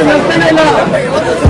ಊರಿನ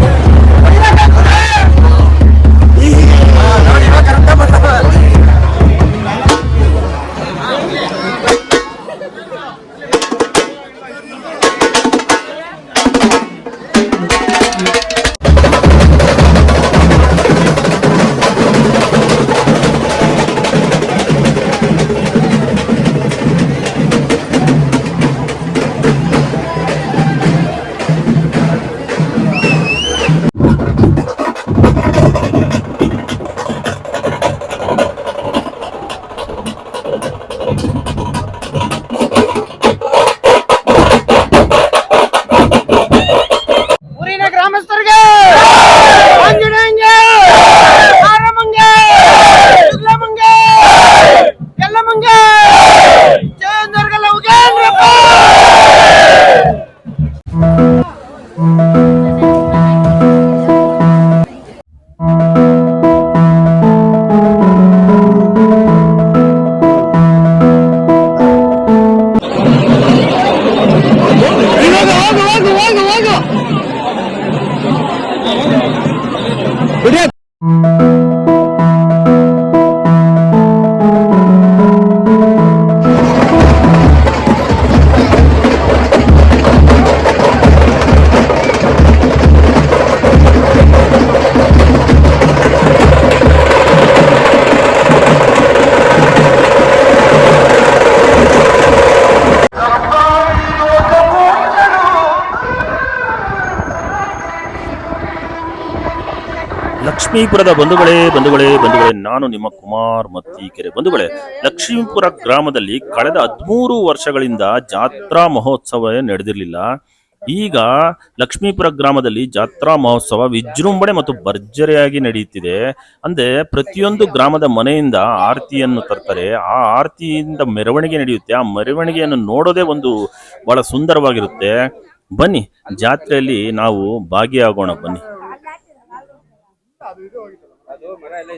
ಲಕ್ಷ್ಮೀಪುರದ ಬಂಧುಗಳೇ ಬಂಧುಗಳೇ ಬಂಧುಗಳೇ, ನಾನು ನಿಮ್ಮ ಕುಮಾರ್ ಮತ್ತೀಕೆರೆ. ಬಂಧುಗಳೇ, ಲಕ್ಷ್ಮೀಪುರ ಗ್ರಾಮದಲ್ಲಿ ಕಳೆದ ಹದಿಮೂರು ವರ್ಷಗಳಿಂದ ಜಾತ್ರಾ ಮಹೋತ್ಸವ ನಡೆದಿರಲಿಲ್ಲ. ಈಗ ಲಕ್ಷ್ಮೀಪುರ ಗ್ರಾಮದಲ್ಲಿ ಜಾತ್ರಾ ಮಹೋತ್ಸವ ವಿಜೃಂಭಣೆ ಮತ್ತು ಭರ್ಜರಿಯಾಗಿ ನಡೆಯುತ್ತಿದೆ. ಅಂದ್ರೆ ಪ್ರತಿಯೊಂದು ಗ್ರಾಮದ ಮನೆಯಿಂದ ಆರತಿಯನ್ನು ತರ್ತಾರೆ. ಆ ಆರತಿಯಿಂದ ಮೆರವಣಿಗೆ ನಡೆಯುತ್ತೆ. ಆ ಮೆರವಣಿಗೆಯನ್ನು ನೋಡೋದೇ ಒಂದು ಬಹಳ ಸುಂದರವಾಗಿರುತ್ತೆ. ಬನ್ನಿ, ಜಾತ್ರೆಯಲ್ಲಿ ನಾವು ಭಾಗಿಯಾಗೋಣ. ಬನ್ನಿ. ಅದು ಮನೆ ಎಲ್ಲ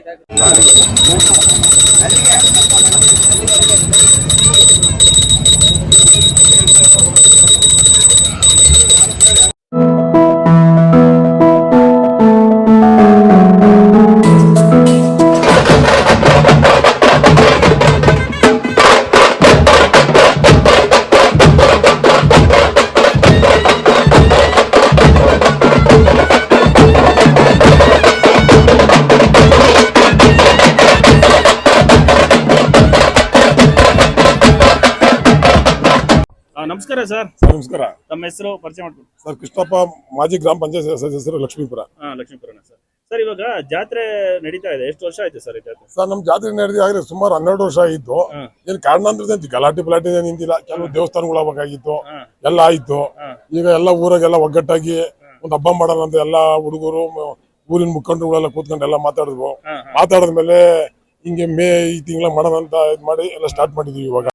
ನಮಸ್ಕಾರ ಸರ್. ನಮಸ್ಕಾರ. ತಮ್ಮ ಹೆಸರು ಪರಿಚಯ ಮಾಡ್ಕೊಡಿ. ಸರ್ ಕೃಷ್ಣಪ್ಪ ಮಾಜಿ ಗ್ರಾಮ ಪಂಚಾಯತ್ ಸದಸ್ಯರು ಲಕ್ಷ್ಮೀಪುರ. ಹಾ ಲಕ್ಷ್ಮೀಪುರನ ಸರ್. ಸರ್ ಇವಾಗ ಜಾತ್ರೆ ನಡೀತಾ ಇದೆ. ಎಷ್ಟು ವರ್ಷ ಆಯ್ತು ಸರ್ ಈ ಜಾತ್ರೆ? ಸರ್ ನಮ್ ಜಾತ್ರೆ ನಡೆದಿ ಸುಮಾರು ಹನ್ನೆರಡು ವರ್ಷ ಆಯ್ತು ಏನ್ ಅಂದ್ರೆ ಗಲಾಟೆ ಪಲಾಟೆ ಏನ್ ನಿಂತಿಲ್ಲ. ಕೆಲವು ದೇವಸ್ಥಾನಗಳು ಆಗಬೇಕಾಗಿತ್ತು. ಹ್ಮ್. ಎಲ್ಲ ಆಯ್ತು. ಈಗ ಎಲ್ಲ ಊರಾಗೆಲ್ಲ ಒಗ್ಗಟ್ಟಾಗಿ ಒಂದು ಹಬ್ಬ ಮಾಡೋಣ ಅಂತ ಎಲ್ಲ ಹುಡುಗರು ಊರಿನ ಮುಖಂಡರುಗಳೆಲ್ಲ ಕೂತ್ಕೊಂಡು ಎಲ್ಲ ಮಾತಾಡಿದ್ವು. ಮಾತಾಡಿದ್ಮೇಲೆ ಹಿಂಗೆ ಮೇ ಈ ತಿಂಗಳ ಮಾಡೋಣ ಅಂತ ಇದು ಮಾಡಿ ಎಲ್ಲ ಸ್ಟಾರ್ಟ್ ಮಾಡಿದೀವಿ ಇವಾಗ.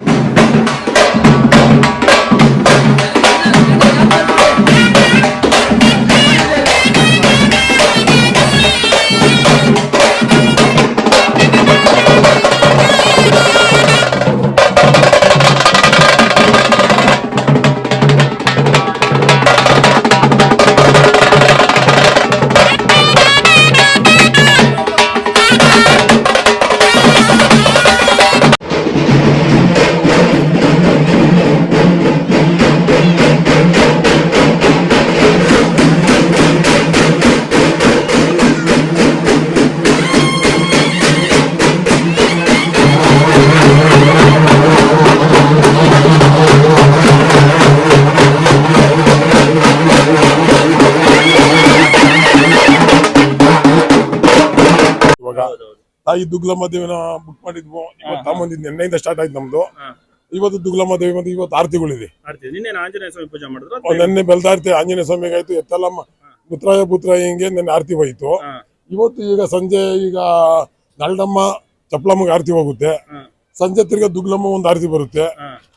ತಾಯಿ ದುಗ್ಲಮ್ಮ ದೇವಿನ ಬುಕ್ ಮಾಡಿದ್ವು. ಇವತ್ತು ತಗೊಂಬಂದಿದ್ ನಿನ್ನೆಯಿಂದ ಸ್ಟಾರ್ಟ್ ಆಯ್ತು ನಮ್ದು. ಇವತ್ತು ದುಗ್ಲಮ್ಮ ದೇವಿ ಮತ್ತೆ ಇವತ್ತು ಆರತಿಗಳಿದೆ. ನಿನ್ನೆ ಆಂಜನೇಯ ಸ್ವಾಮಿ ಪೂಜೆ ಮಾಡಿದ್ರು ಒಂದ್ ನೆನ್ನೆ ಬೆಲ್ದಾರ್ತಿ ಆಂಜನೇಯ ಸ್ವಾಮಿಗೆ ಆಯ್ತು. ಎತ್ತಲಮ್ಮ ಪುತ್ರಾಯ ಹಿಂಗೆ ನೆನ್ನೆ ಆರತಿ ಹೋಯ್ತು. ಇವತ್ತು ಈಗ ಸಂಜೆ ಈಗ ನಲ್ಡಮ್ಮ ಚಪ್ಪಲಮ್ಮಗೆ ಆರತಿ ಹೋಗುತ್ತೆ. ಸಂಜೆ ತಿರ್ಗ ದುಗ್ಲಮ್ಮ ಒಂದು ಆರತಿ ಬರುತ್ತೆ.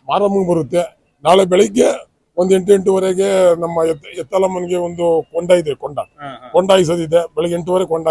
ಮಾರಮ್ಮಂಗೆ ಬರುತ್ತೆ. ನಾಳೆ ಬೆಳಿಗ್ಗೆ ಒಂದ್ ಎಂಟು ಎಂಟುವರೆಗೆ ನಮ್ಮ ಎತ್ ಎತ್ತಲಮ್ಮನಿಗೆ ಒಂದು ಕೊಂಡ ಇದೆ ಕೊಂಡ. ಕೊಂಡಾಯಿಸೋದಿದೆ ಬೆಳಿಗ್ಗೆ ಎಂಟುವರೆ ಕೊಂಡ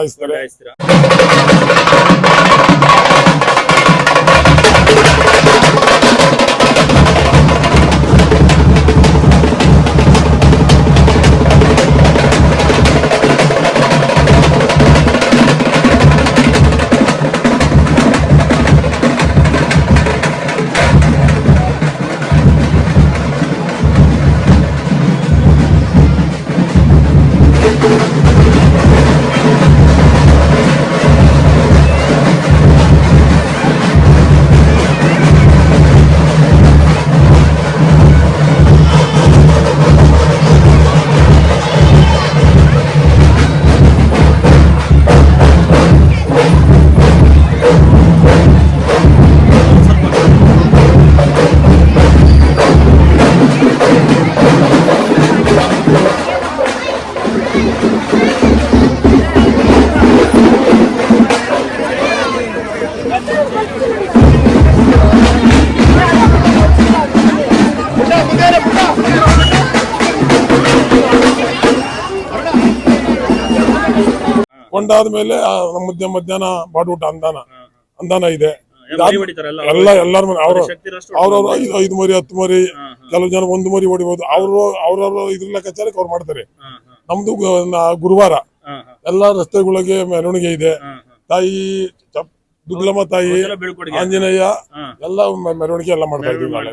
ಕೊಂಡಾದ ಮೇಲೆ ಮಧ್ಯ ಮಧ್ಯಾಹ್ನ ಬಾಡೂಟ ಅಂದಾನ. ಅಂದಾನ ಇದೆ. ಎಲ್ಲ ಎಲ್ಲಾರ ಮನೆ ಅವ್ರ ಅವ್ರವ್ರು ಐದು ಮರಿ ಹತ್ತು ಮರಿ ಕೆಲವು ಜನ ಒಂದು ಮರಿ ಹೊಡಿಬಹುದು ಅವರು ಅವ್ರವ್ರ ಇದ್ರ ಲೆಕ್ಕಾಚಾರಕ್ಕೆ ಅವ್ರು ಮಾಡ್ತಾರೆ. ನಮ್ದು ಗುರುವಾರ. ಎಲ್ಲಾ ರಸ್ತೆಗಳಿಗೆ ಮೆರವಣಿಗೆ ಇದೆ. ತಾಯಿ ದುಗ್ಲಮ್ಮ ತಾಯಿ. ಆಂಜನೇಯ. ಎಲ್ಲ ಮೆರವಣಿಗೆ ಎಲ್ಲ ಮಾಡ್ತಾ ಇದೀವಿ ನಾಳೆ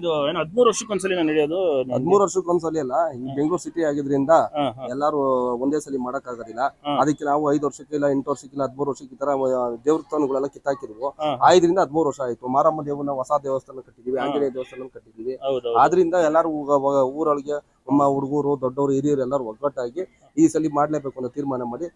ಇದು ಏನು ಹದಿಮೂರು ವರ್ಷಕ್ಕೊಂದ್ಸಲಿ ನಡೆಯೋದು ಹದ್ಮೂರು ವರ್ಷಕ್ಕೊಂದ್ಸಲಿ ಅಲ್ಲ ಈ ಬೆಂಗಳೂರು ಸಿಟಿ ಆಗಿದ್ರಿಂದ ಹಾ, ಹಾ. ಎಲ್ಲಾರು ಒಂದೇ ಸಲ ಮಾಡಕ್ ಆಗೋದಿಲ್ಲ. ಅದಕ್ಕೆ ನಾವು ಐದು ವರ್ಷಕ್ಕೆ ಇಲ್ಲ ಎಂಟು ವರ್ಷಕ್ಕೆ ಇಲ್ಲ ಹದಿಮೂರು ವರ್ಷಕ್ಕೆ ಈ ತರ ದೇವಸ್ಥಾನಗಳೆಲ್ಲ ಕಿತ್ತಾಕಿದ್ವು. ಹಾ. ಐದರಿಂದ ಹದಿಮೂರು ವರ್ಷ ಆಯ್ತು. ಮಾರಮ್ಮ ದೇವನ ಹೊಸ ದೇವಸ್ಥಾನ ಕಟ್ಟಿದೀವಿ. ಆಂಜನೇಯ ದೇವಸ್ಥಾನ ಕಟ್ಟಿದೀವಿ. ಹೌದು ಆದ್ರಿಂದ ಎಲ್ಲಾರು ಊರೊಳಗೆ ನಮ್ಮ ಹುಡುಗರು ದೊಡ್ಡವರು ಹಿರಿಯರು ಎಲ್ಲರೂ ಒಗ್ಗಟ್ಟಾಗಿ ಈ ಸಲ ಮಾಡ್ಲೇಬೇಕು ಅನ್ನೋ ತೀರ್ಮಾನ ಮಾಡಿ.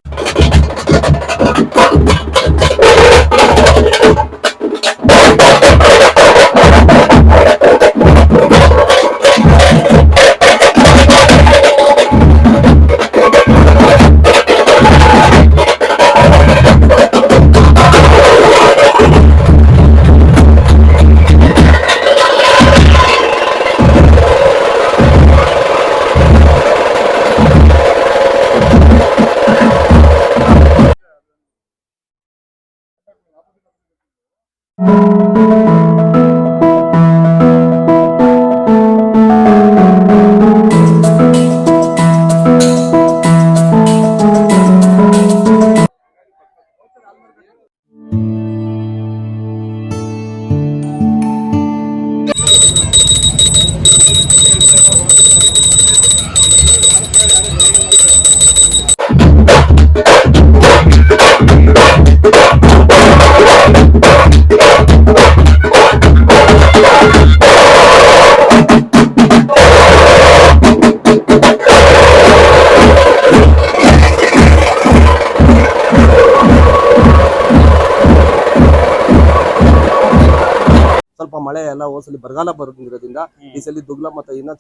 ಮಳೆ ಎಲ್ಲ ಹೋದ್ಸಲಿ ಬರಗಾಲ ಬರೋದ್ರಿಂದ ಈ ಸಲ ದುಗ್ಲ ಮತ ಇನ್ನ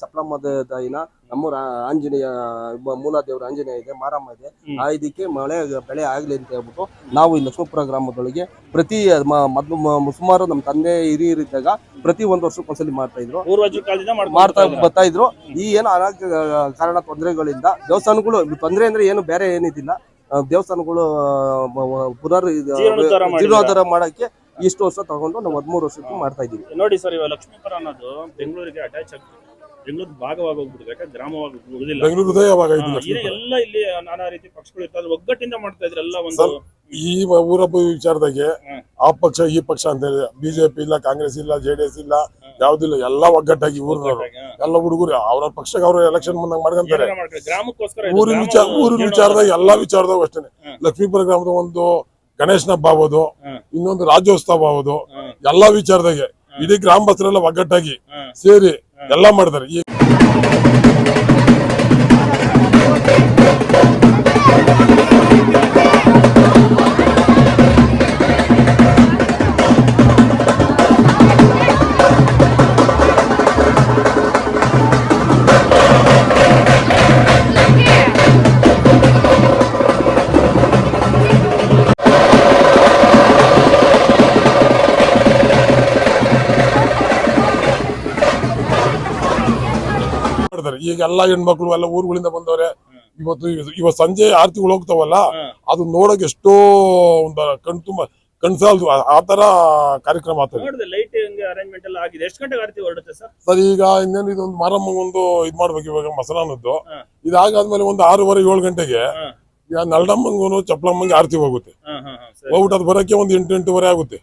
ದ- ಇನ್ನ ನಮ್ಮೂರ ಆಂಜನೇಯ ಮೂಲ ದೇವ್ರ ಆಂಜನೇಯ ಇದೆ ಮಾರಮ್ಮ ಇದೆ. ಆ ಇದಕ್ಕೆ ಮಳೆ ಬೆಳೆ ಆಗ್ಲಿ ಅಂತ ಹೇಳ್ಬಿಟ್ಟು ನಾವು ಈ ಲಕ್ಷ್ಮೀಪುರ ಗ್ರಾಮದೊಳಗೆ ಪ್ರತಿ ಮೊದ್ಲು ಸುಮಾರು ನಮ್ಮ ತಂದೆ ಹಿರಿಯರಿದ್ದಾಗ ಪ್ರತಿ ಒಂದು ವರ್ಷಕ್ಕೊಂದ್ಸಲಿ ಮಾಡ್ತಾ ಇದ್ರು. ಮಾಡ್ತಾ ಬರ್ತಾ ಇದ್ರು. ಈ ಏನು ಅನಾಗ ಕಾರಣ ತೊಂದರೆಗಳಿಂದ ದೇವಸ್ಥಾನಗಳು ತೊಂದರೆ ಅಂದ್ರೆ ಏನು ಬೇರೆ ಏನಿದಿಲ್ಲ. ದೇವಸ್ಥಾನಗಳು ಪುನರ್? ಜೀರ್ಣೋದ್ಧಾರ ಮಾಡಕ್ಕೆ ಇಷ್ಟು ವರ್ಷ ತಗೊಂಡು ನಾವು ಹದಿಮೂರು ವರ್ಷಕ್ಕೆ ಮಾಡ್ತಾ ಇದೀವಿ ನೋಡಿ ಸರ್ ಇವಾಗ ಲಕ್ಷ್ಮೀಪುರ ಅನ್ನೋದು ಬೆಂಗಳೂರಿಗೆ ಅಟ್ಯಾಚ್ ಆಗ್ತದೆ ಬೆಂಗಳೂರು ಭಾಗವಾಗಿ ಹೋಗ್ಬಿಟ್ಟು ಯಾಕಂದ್ರೆ ಗ್ರಾಮವಾಗಿ ಉಳಿದಿಲ್ಲ ಬೆಂಗಳೂರು ಹೃದಯವಾಗ ಇದು ಹಾ, ಲಕ್ಷ್ಮೀಪುರ. ಎಲ್ಲ ಇಲ್ಲಿ ನಾನಾ ರೀತಿ ಪಕ್ಷಗಳು ಇರ್ತಾರೆ ಒಗ್ಗಟ್ಟಿಂದ ಮಾಡ್ತಾ ಇದ್ರೆ ಎಲ್ಲ ಒಂದು ಈ ಊರಬ್ಬ ವಿಚಾರದಾಗೆ ಹ್ಮ್. ಆ ಪಕ್ಷ ಈ ಪಕ್ಷ ಅಂತ ಹೇಳಿ ಬಿಜೆಪಿ ಇಲ್ಲ ಕಾಂಗ್ರೆಸ್ ಇಲ್ಲ ಜೆಡಿಎಸ್ ಇಲ್ಲ ಯಾವ್ದಿಲ್ಲ ಎಲ್ಲ ಒಗ್ಗಟ್ಟಾಗಿ ಊರಿನವರು ಒಗ್ಗಟ್ಟಾಗಿ, ಹಾ. ಎಲ್ಲ ಹುಡುಗರು ಅವ್ರ ಪಕ್ಷಕ್ಕೆ ಅವ್ರ ಎಲೆಕ್ಷನ್ ಬಂದಾಗ ಮಾಡ್ಕೊಂತಾರೆ ಏನಾರ ಮಾಡ್ಕೊಳ್ಳಿ. ಗ್ರಾಮಕ್ಕೋಸ್ಕರ ಇದು, ಊರಿನ ಗ್ರಾಮ ವಿಚಾರ ಊರಿನ ವಿಚಾರದಾಗ ಎಲ್ಲಾ ವಿಚಾರದಾಗ ಅಷ್ಟೇ. ಲಕ್ಷ್ಮೀಪುರ ಗ್ರಾಮದ ಒಂದು ಗಣೇಶನ ಹಬ್ಬ ಆಗೋದು ಇನ್ನೊಂದು ರಾಜ್ಯೋತ್ಸವ ಆಗೋದು ಎಲ್ಲಾ ವಿಚಾರದಾಗೆ. ಇಡೀ ಗ್ರಾಮಸ್ಥರೆಲ್ಲ ಒಗ್ಗಟ್ಟಾಗಿ ಸೇರಿ ಎಲ್ಲಾ ಮಾಡ್ತಾರೆ. ಈ ಎಲ್ಲಾ ಹೆಣ್ಮಕ್ಳು ಎಲ್ಲ ಊರುಗಳಿಂದ ಬಂದವ್ರೆ ಇವತ್ತು ಇವತ್ತು ಸಂಜೆ ಆರ್ತಿಗಳು ಹೋಗ್ತಾವಲ್ಲ ಅದು ನೋಡಕ್ ಎಷ್ಟೋ ಒಂದು ಕಣ್ ತುಂಬ ಕಣ್ಸಾಲ್ದು ಆತರ ಕಾರ್ಯಕ್ರಮ ಆಗ್ತದೆ ನೋಡಿದೆ ಅರೇಂಜ್ಮೆಂಟ್ ಎಲ್ಲ ಆಗಿದೆ. ಎಷ್ಟು ಗಂಟೆಗೆ ಆರತಿ ಹೊರಡುತ್ತೆ ಸರ್? ಸರ್ ಈಗ ಇನ್ನೇನು ಇದೊಂದು ಮಾರಮ್ಮ ಒಂದು ಇದ್ ಮಾಡ್ಬೇಕು ಇವಾಗ ಮಸರಾನದ್ದು ಹಾ. ಇದಾಗಾದ್ಮೇಲೆ ಒಂದು ಆರೂವರೆ ಏಳು ಗಂಟೆಗೆ ಯಾ ಈಗ ನಲ್ಡಮ್ಮಂಗೂ ಚಪ್ಪಲಮ್ಮಂಗೆ ಆರತಿ ಹೋಗುತ್ತೆ. ಹೋಗ್ಬಿಟ್ಟು ಅದು ಬರಕ್ಕೆ ಒಂದು ಎಂಟು ಎಂಟೂವರೆ ಆಗುತ್ತೆ.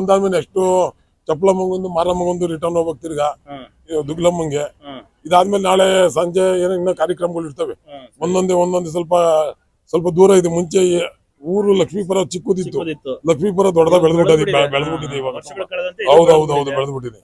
ಹಾ ಎಷ್ಟು ನೆಕ್ಸ್ಟ್ ಚಪ್ಪಲಮ್ಮಗೊಂದು ಮಾರಮ್ಮಗೊಂದು ರಿಟರ್ನ್ ಹೋಗ್ಬೇಕು ತಿರ್ಗಾ. ದುಗ್ಲಮ್ಮಂಗೆ. ಇದಾದ್ಮೇಲೆ ನಾಳೆ ಸಂಜೆ ಏನೋ ಇನ್ನೂ ಕಾರ್ಯಕ್ರಮಗಳು ಇರ್ತವೆ. ಒಂದೊಂದೇ ಒಂದೊಂದೇ ಸ್ವಲ್ಪ ಸ್ವಲ್ಪ ದೂರ ಇದೆ. ಮುಂಚೆ ಊರು ಲಕ್ಷ್ಮೀಪುರ ಚಿಕ್ಕದಿತ್ತು. ಲಕ್ಷ್ಮೀಪುರ ದೊಡ್ಡದ ಬೆಳೆದ್ಬಿಟ್ಟಿದೆ. ಬೆಳ್ದ್ಬಿಟ್ಟಿದೆ. ಇವಾಗ. ಹೌದೌದು ಕಳೆದಂತೆ ಹೌದು ಹೌದು. ಹೌದು. ಬೆಳ್ದ್ಬಿಟ್ಟಿದೆ.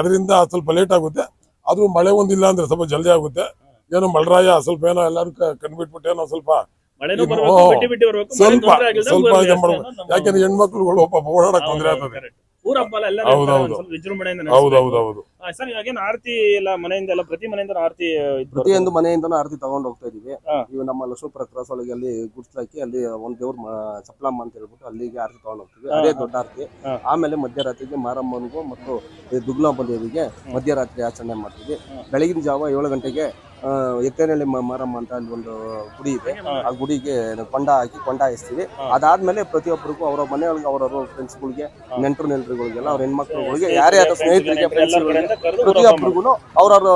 ಅದರಿಂದ ಸ್ವಲ್ಪ ಲೇಟ್ ಆಗುತ್ತೆ. ಅದು ಮಳೆ ಒಂದಿಲ್ಲ ಅಂದ್ರೆ ಸ್ವಲ್ಪ ಜಲ್ದಿ ಆಗುತ್ತೆ. ಏನೋ ಮಳರಾಯ ಸ್ವಲ್ಪ ಏನೋ ಎಲ್ಲರೂ ಕಣ್ಬಿಟ್ಬಿಟ್ಟು ಕಂಡ್ಬಿಟ್ಬಿಟ್ಟು ಏನೋ ಸ್ವಲ್ಪ ಸ್ವಲ್ಪ ಸ್ವಲ್ಪ ಇದು ಮಾಡ್ಬೇಕು. ನಮ್ಮ- ಯಾಕಂದ್ರೆ ಹೆಣ್ಮಕ್ಳುಗಳು ಪಾಪ ಓಡಾಡಕ್ ತೊಂದರೆ ಹೌದು, ಆಗ್ತದೆ ಹೌದೌದು ಹೌದೌದು ಸರ್ ಆರತಿ ಎಲ್ಲ ಮನೆಯಿಂದ ಎಲ್ಲ ಪ್ರತಿ ಮನೆಯಿಂದ ಆರತಿ. ಪ್ರತಿಯೊಂದು ಮನೆಯಿಂದನೂ ಆರತಿ ತಗೊಂಡು ಹೋಗ್ತಾ ಇದೀವಿ. ಇವು ನಮ್ಮ ಲಕ್ಷ್ಮೀಪುರ ಕ್ರಾಸ್ ಒಳಗೆ ಅಲ್ಲಿ ಗುಡ್ಸ್ಲಾಕಿ ಅಲ್ಲಿ ಒಂದ್ ದೇವ್ರ ಚಪ್ಪಲಮ್ಮ ಅಂತ ಹೇಳ್ಬಿಟ್ಟು ಅಲ್ಲಿಗೆ ಆರತಿ ತಗೊಂಡು ಹೋಗ್ತೀವಿ ಅದೇ ದೊಡ್ಡ ಆರತಿ. ಆಮೇಲೆ ಮಧ್ಯರಾತ್ರಿಗೆ ಮಾರಮ್ಮನಿಗೂ ಮತ್ತು ದುಗ್ಲಾಂಬ ದೇವಿಗೆ ಮಧ್ಯರಾತ್ರಿ ಆಚರಣೆ ಮಾಡ್ತೀವಿ. ಬೆಳಗಿನ ಜಾವ ಏಳು ಗಂಟೆಗೆ ಆ, ಎತ್ತೇನಹಳ್ಳಿ ಮಾರಮ್ಮ ಅಂತ ಅಲ್ಲಿ ಒಂದು ಗುಡಿ ಇದೆ ಆ ಗುಡಿಗೆ ಕೊಂಡ ಹಾಕಿ ಕೊಂಡ ಹಾಯಿಸ್ತೀವಿ. ಅದಾದ್ಮೇಲೆ ಪ್ರತಿಯೊಬ್ಬರಿಗೂ ಅವರ ಮನೆಯೊಳಗೆ ಅವರವ್ರ ಫ್ರೆಂಡ್ಸ್ಗಳಿಗೆ. ನೆಂಟರು ನೆಂಟರುಗಳಿಗೆಲ್ಲ ಅವ್ರ ಹೆಣ್ಮಕ್ಳುಗಳಿಗೆ ಸ್ನೇಹಿತರಿಗೆ, ಯಾರೇ ಆದ friends ಗೆ, ಸ್ನೇಹಿತರಿಗೆ ಪ್ರತಿಯೊಬ್ಬರಿಗೂ ಅವ್ರವ್ರ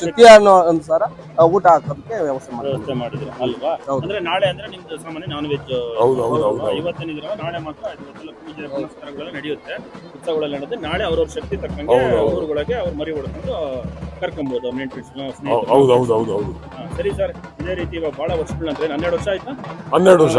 ಶಕ್ತಿ ಅನ್ನೋ ಅನುಸಾರ ಊಟ ಹಾಕೋದಕ್ಕೆ ವ್ಯವಸ್ಥೆ ವ್ಯವಸ್ಥೆ ಮಾಡಿದ್ರು ಅಲ್ವಾ. ಅಂದ್ರೆ ನಾಳೆ ಅಂದ್ರೆ ನಿಮ್ದು ಸಾಮಾನ್ಯ ನಾನ್ ವೆಜ್ ಹೌದು, ಹೌದು, ಹೌದು. ಇವತ್ತಿನ ನಾಳೆ ಮಾತ್ರ ಇವತ್ತೆಲ್ಲ ಪೂಜೆ ಪುನಸ್ಕಾರಗಳೆಲ್ಲ ನಡೆಯುತ್ತೆ ಉತ್ಸವಗಳಲ್ಲಿ ನಡೆದು ನಾಳೆ ಅವ್ರವ್ರ ಶಕ್ತಿ ತಕ್ಕಂಗೆ. ಊರುಗಳಿಗೆ ಅವ್ರು ಮರಿ ಹೊಡ್ಕೊಂಡು ಕರ್ಕೊಬಹುದು ಅವ್ರ ನೆಂಟ್ರಿ ಹೌದು ಹೌದು ಹೌದು ಹೌದು ಹೌದು. ಸರಿ ಸರ್ ಇದೇ ರೀತಿ ಇವಾಗ ಬಹಳ ವರ್ಷಗಳ ನಂತರ ಹನ್ನೆರಡು ವರ್ಷ ಆಯ್ತಾ? ಹನ್ನೆರಡು ವರ್ಷ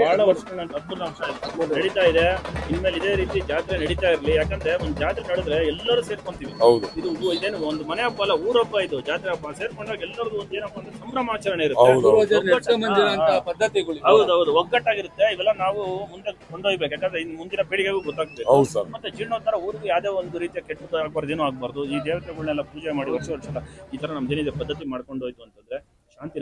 ಬಹಳ ವರ್ಷಗಳ ನಂತರ ಹತ್ತು ವರ್ಷ ಆಯ್ತು. ನಡೀತಾ ಇದೆ. ಇನ್ಮೇಲೆ ಇದೇ ರೀತಿ ಜಾತ್ರೆ ನಡೀತಾ ಇರ್ಲಿ. ಯಾಕಂದ್ರೆ ಒಂದು ಜಾತ್ರೆ ನಡೆದ್ರೆ ಎಲ್ಲರೂ ಸೇರ್ಕೊಂತೀವಿ. ಹೌದು. ಇದು ಇದೇನು ಒಂದು ಮನೆ ಹಬ್ಬ ಅಲ್ಲ ಊರಬ್ಬ ಇದು. ಜಾತ್ರೆ ಹಬ್ಬ ಸೇರ್ಕೊಂಡಾಗ ಎಲ್ಲರದು ಒಂದು ಏನಪ್ಪ ಅಂದ್ರೆ ಸಂಭ್ರಮಾಚರಣೆ ಇರುತ್ತೆ. ಹೌದು, ಹೌದು. ಪದ್ಧತಿಗಳು ಹೌದೌದು ಒಗ್ಗಟ್ಟಾಗಿರುತ್ತೆ. ಇವೆಲ್ಲ ನಾವು ಮುಂದೆ ಕೊಂಡೊಯ್ಬೇಕು. ಯಾಕಂದ್ರೆ ಇನ್ ಮುಂದಿನ ಪೀಳಿಗೆಗೂ ಗೊತ್ತಾಗ್ತದೆ. ಹೌದು ಸರ್. ಮತ್ತೆ ಜೀರ್ಣೋದ್ಧಾರ ಊರಿಗೆ ಯಾವುದೇ ಒಂದು ರೀತಿಯ ಕೆಟ್ಟದ್ದು ಆಗ್ಬಾರ್ದು ಏನೂ ಆಗ್ಬಾರ್ದು. ಈ ದೇವತೆಗಳನ್ನೆಲ್ಲ ಪೂಜೆ ಮಾಡಿ ವರ್ಷ ವರ್ಷ ಈ ತರ ನಮ್ಮ ಏನಿದೆ ಪದ್ಧತಿ ಮಾಡ್ಕೊಂಡು ಹೋಯ್ತು ಅಂತಂದ್ರೆ ಶಾಂತಿ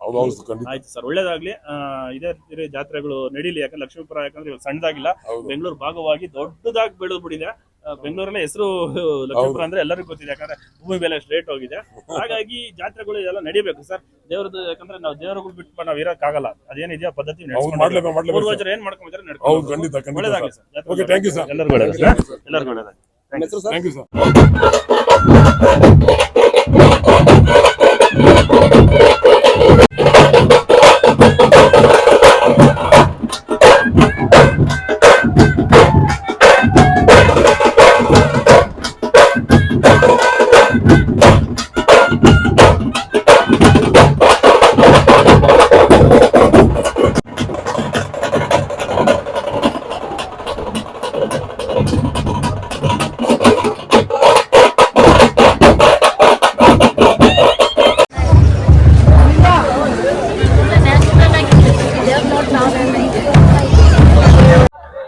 ಹೌದು ಖಂಡಿತ. ಆಯ್ತು ಸರ್ ಒಳ್ಳೇದಾಗ್ಲಿ. ಆ, ಇದೇ ರೀತಿ ಜಾತ್ರೆಗಳು ನಡೀಲಿ ಯಾಕಂದ್ರೆ ಲಕ್ಷ್ಮೀಪುರ ಯಾಕಂದ್ರೆ ಇವಾಗ ಸಣ್ಣದಾಗಿಲ್ಲ. ಹೌದು. ಬೆಂಗಳೂರು ಭಾಗವಾಗಿ ದೊಡ್ಡದಾಗಿ ಬೆಳೆದು ಬಿಡಿದೆ ಬೆಂಗಳೂರಲ್ಲೇ ಹೆಸರು ಲಕ್ಷ್ಮೀಪುರ ಅಂದ್ರೆ ಎಲ್ಲರಿಗೂ ಗೊತ್ತಿದೆ ಯಾಕಂದ್ರೆ ಭೂಮಿ ಬೆಲೆ ಅಷ್ಟು ರೇಟ್ ಹೋಗಿದೆ. ಹಾಗಾಗಿ ಜಾತ್ರೆಗಳು ಇದೆಲ್ಲ ನಡಿಬೇಕು ಸರ್. ದೇವ್ರದ್ದು ಯಾಕಂದ್ರೆ ನಾವು ದೇವರುಗಳು ಬಿಟ್ಟು ನಾವು ಇರೋಕ್ಕಾಗಲ್ಲ ಅದೇನಿದೆಯಾ ಪದ್ಧತಿ ಹೌದು ನಡ್ಸ್ಕೊಂಡು ಮಾಡ್ಲೇಬೇಕು ಮಾಡ್ಲೇಬೇಕು ಸರ್. ಪೂರ್ವಜರು ಏನ್ ಮಾಡ್ಕೊಂಡಿದ್ದಾರೆ ಹೌದು ನಡ್ಕೊಂಡು ಖಂಡಿತ ಖಂಡಿತ ಒಳ್ಳೇದಾಗ್ಲಿ ಸರ್. ಜಾತ್ರೆ ಓಕೆ ಥ್ಯಾಂಕ್ ಯು ಸರ್ ಎಲ್ಲರಿಗೂ ಒಳ್ಳೇದಾಗ್ಲಿ ಎಲ್ಲರಿಗೂ ಒಳ್ಳೇದಾಗ್ಲಿ. ನಮ್ಮ ಹೆಸರು sir thank you sir Oh,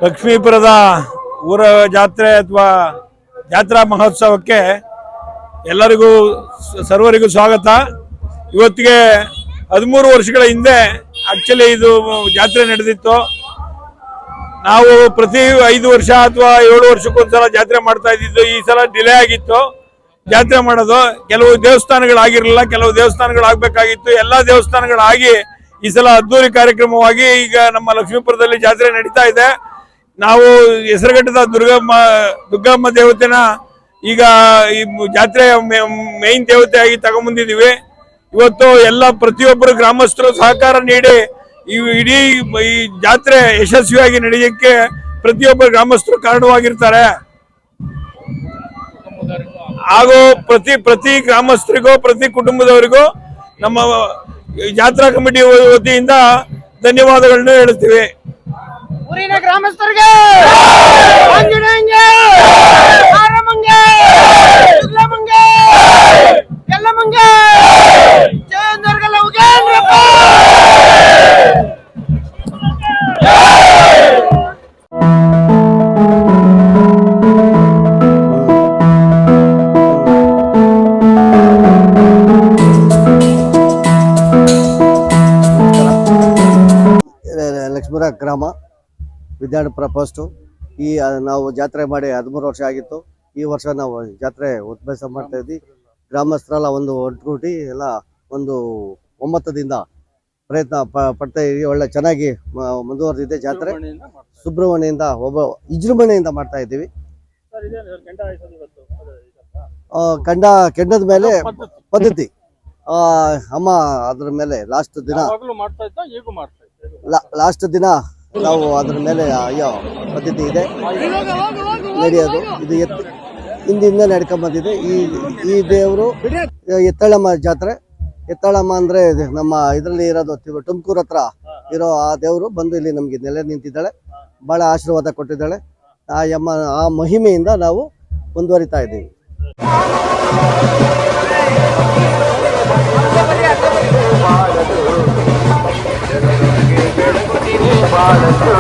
ಲಕ್ಷ್ಮೀಪುರದ ಊರ ಜಾತ್ರೆ ಅಥವಾ ಜಾತ್ರಾ ಮಹೋತ್ಸವಕ್ಕೆ ಎಲ್ಲರಿಗೂ ಸರ್ವರಿಗೂ ಸ್ವಾಗತ. ಇವತ್ತಿಗೆ ಹದಿಮೂರು ವರ್ಷಗಳ ಹಿಂದೆ ಆಕ್ಚುಲಿ ಇದು ಜಾತ್ರೆ ನಡೆದಿತ್ತು. ನಾವು ಪ್ರತಿ ಐದು ವರ್ಷ ಅಥವಾ ಏಳು ವರ್ಷಕ್ಕೊಂದ್ಸಲ ಜಾತ್ರೆ ಮಾಡ್ತಾ ಇದ್ದಿದ್ದು ಈ ಸಲ ಡಿಲೇ ಆಗಿತ್ತು. ಜಾತ್ರೆ ಮಾಡೋದು ಕೆಲವು ದೇವಸ್ಥಾನಗಳಾಗಿರಲಿಲ್ಲ, ಕೆಲವು ದೇವಸ್ಥಾನಗಳಾಗಬೇಕಾಗಿತ್ತು. ಎಲ್ಲ ದೇವಸ್ಥಾನಗಳಾಗಿ ಈ ಸಲ ಅದ್ದೂರಿ ಕಾರ್ಯಕ್ರಮವಾಗಿ ಈಗ ನಮ್ಮ ಲಕ್ಷ್ಮೀಪುರದಲ್ಲಿ ಜಾತ್ರೆ ನಡೀತಾ ಇದೆ. ನಾವು ಹೆಸರುಘಟ್ಟದ ದುರ್ಗಮ್ಮ ದುರ್ಗಮ್ಮ ದೇವತೆನ ಈಗ ಈ ಜಾತ್ರೆಯ ಮೇನ್ ದೇವತೆಯಾಗಿ ತಗೊಂಬಂದಿದ್ದೀವಿ. ಇವತ್ತು ಎಲ್ಲ ಪ್ರತಿಯೊಬ್ಬರು ಗ್ರಾಮಸ್ಥರು ಸಹಕಾರ ನೀಡಿ ಈ ಇಡೀ ಈ ಜಾತ್ರೆ ಯಶಸ್ವಿಯಾಗಿ ನಡೆಯಕ್ಕೆ ಪ್ರತಿಯೊಬ್ಬರು ಗ್ರಾಮಸ್ಥರು ಕಾರಣವಾಗಿರ್ತಾರೆ. ಹಾಗೂ ಪ್ರತಿ ಪ್ರತಿ ಗ್ರಾಮಸ್ಥರಿಗೂ, ಪ್ರತಿ ಕುಟುಂಬದವರಿಗೂ ನಮ್ಮ ಜಾತ್ರಾ ಕಮಿಟಿ ವತಿಯಿಂದ ಧನ್ಯವಾದಗಳನ್ನು ಹೇಳುತ್ತೀವಿ. ಊರಿನ ಗ್ರಾಮಸ್ಥರಿಗೆ ಆಂಜನೇಯಂಗೆ ಆರಮಂಗೆ ಸುಗ್ಲಮಂಗೆ ಎಲ್ಲಮಂಗೆ ಚಂದ್ರಗಲ ಉಗೇಂದ್ರಪ್ಪ ಲಕ್ಷ್ಮೀರ ಗ್ರಾಮ ವಿದ್ಯಾರ್ಥಿಪುರ ಪ್ರಪೋಸ್ಟು ಈ ನಾವು ಜಾತ್ರೆ ಮಾಡಿ ಹದಿಮೂರು ವರ್ಷ ಆಗಿತ್ತು. ಈ ವರ್ಷ ನಾವು ಜಾತ್ರೆ ಉದ್ಭವಿಸ ಮಾಡ್ತಾ ಇದ್ವಿ ಗ್ರಾಮಸ್ಥರೆಲ್ಲ ಒಂದು ಒಟ್ಟುಗೂಟಿ ಎಲ್ಲ ಒಂದು ಒಮ್ಮತದಿಂದ ಪ್ರಯತ್ನ ಪ- ಪಡ್ತಾ ಇದೀವಿ ಒಳ್ಳೆ ಚೆನ್ನಾಗಿ ಮುಂದುವರೆದಿದೆ ಜಾತ್ರೆ. ಸುಬ್ರಹ್ಮಣ್ಯದಿಂದ ಒಬ್ಬ ವಿಜೃಂಭಣೆಯಿಂದ ಮಾಡ್ತಾ ಇದ್ದೀವಿ. ಆ, ಕಂಡ ಕೆಂಡದ ಮೇಲೆ ಪದ್ಧತಿ. ಅಮ್ಮ ಅದ್ರ ಮೇಲೆ ಲಾಸ್ಟ್ ದಿನ ಲಾಸ್ಟ್ ದಿನ ನಾವು ಅದರ ಮೇಲೆ, ಅಯ್ಯೋ, ಪದ್ಧತಿ ಇದೆ. ನಡೆಯೋದು. ಇದು ಎತ್ ಹಿಂದಿಂದ ನಡ್ಕೊಂಡ್ ಬಂದಿದೆ ಈ ಈ ದೇವರು ಎತ್ತಳಮ್ಮ ಜಾತ್ರೆ. ಎತ್ತಳಮ್ಮ ಅಂದ್ರೆ ನಮ್ಮ ಇದರಲ್ಲಿ ಇರೋದು ತುಮಕೂರ್ ತುಮಕೂರು ಹತ್ರ ಇರೋ ಆ ದೇವರು ಬಂದು ಇಲ್ಲಿ ನಮಗೆ ನೆಲೆ ನಿಂತಿದ್ದಾಳೆ. ಬಹಳ ಆಶೀರ್ವಾದ ಕೊಟ್ಟಿದ್ದಾಳೆ. ಆ ಯಮ್ಮ, ಆ ಮಹಿಮೆಯಿಂದ ನಾವು ಮುಂದುವರಿತಾ ಇದ್ದೀವಿ. ಬಾಳದು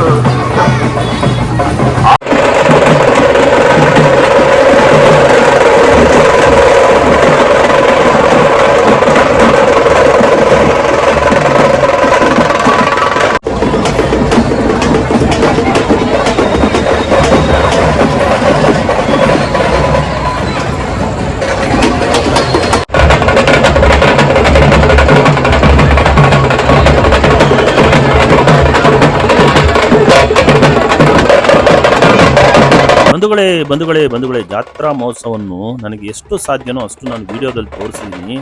ಬಂಧುಗಳೇ ಬಂಧುಗಳೇ ಬಂಧುಗಳೇ, ಜಾತ್ರಾ ಮಹೋತ್ಸವವನ್ನು ನನಗೆ ಎಷ್ಟು ಸಾಧ್ಯನೋ ಅಷ್ಟು ನಾನು ವಿಡಿಯೋದಲ್ಲಿ ತೋರಿಸಿದ್ದೀನಿ.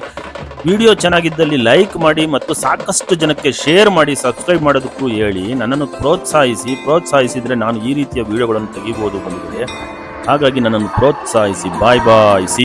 ವಿಡಿಯೋ ಚೆನ್ನಾಗಿದ್ದಲ್ಲಿ ಲೈಕ್ ಮಾಡಿ ಮತ್ತು ಸಾಕಷ್ಟು ಜನಕ್ಕೆ ಶೇರ್ ಮಾಡಿ, ಸಬ್ಸ್ಕ್ರೈಬ್ ಮಾಡೋದಕ್ಕೂ ಹೇಳಿ ನನ್ನನ್ನು ಪ್ರೋತ್ಸಾಹಿಸಿ, ಪ್ರೋತ್ಸಾಹಿಸಿದರೆ ನಾನು ಈ ರೀತಿಯ ವಿಡಿಯೋಗಳನ್ನು ತೆಗಿಬೋದು ಬಂಧುಗಳೇ. ಹಾಗಾಗಿ ನನ್ನನ್ನು ಪ್ರೋತ್ಸಾಹಿಸಿ. ಬಾಯ್ ಬಾಯ್, ಸಿ